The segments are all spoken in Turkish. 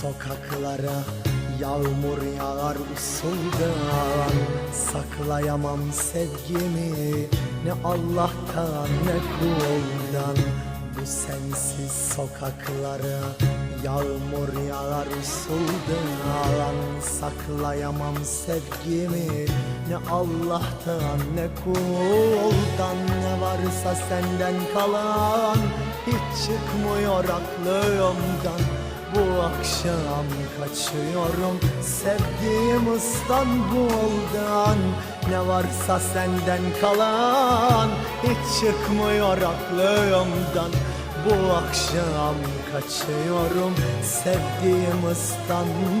sokaklara Yağmur yağar usuldan Saklayamam sevgimi Ne Allah'tan ne kuldan. Bu sensiz sokaklara Yağmur yağar usuldan Saklayamam sevgimi Ne Allah'tan ne kuldan. Ne varsa senden kalan Hiç çıkmıyor aklımdan. Bu akşam kaçıyorum. Sevdiğim İstanbul'dan. Ne varsa senden kalan hiç çıkmıyor aklımdan. Bu akşam kaçıyorum. Sevdiğim İstanbul'dan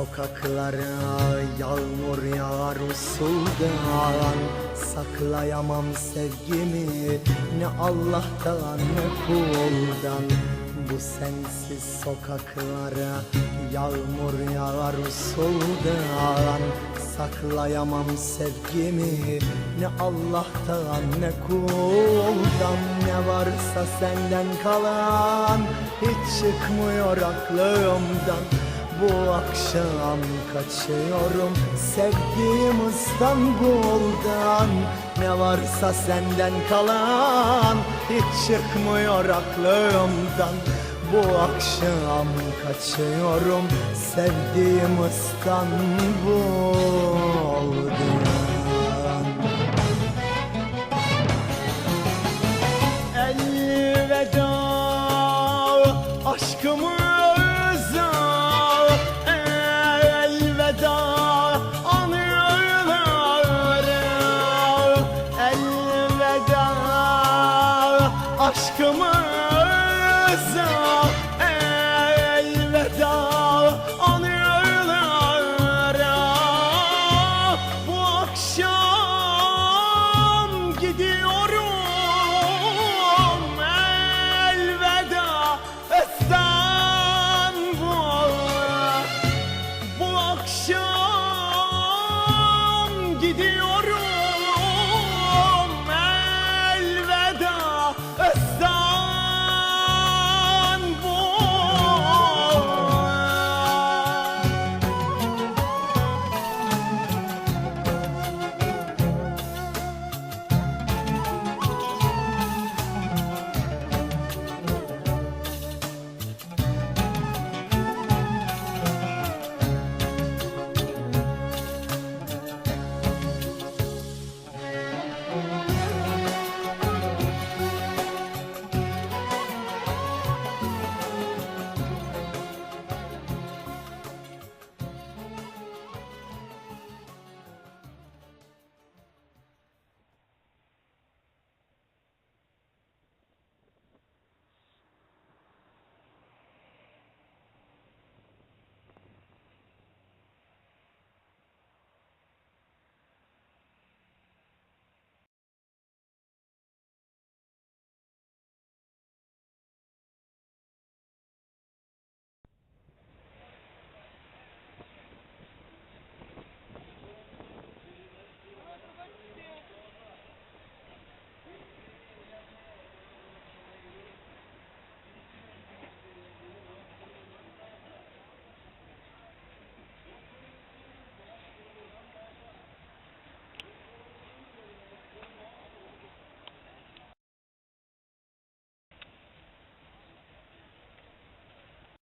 sokaklara yağmur yağar usuldan Saklayamam sevgimi ne Allah'tan ne kuldan. Bu sensiz sokaklara yağmur yağar usuldan Saklayamam sevgimi ne Allah'tan ne kuldan. Ne varsa senden kalan hiç çıkmıyor aklımdan Bu akşam kaçıyorum sevdiğim İstanbul'dan. Ne varsa senden kalan hiç çıkmıyor aklımdan. Bu akşam kaçıyorum sevdiğim İstanbul'dan. Elveda aşkımı Yaşamaz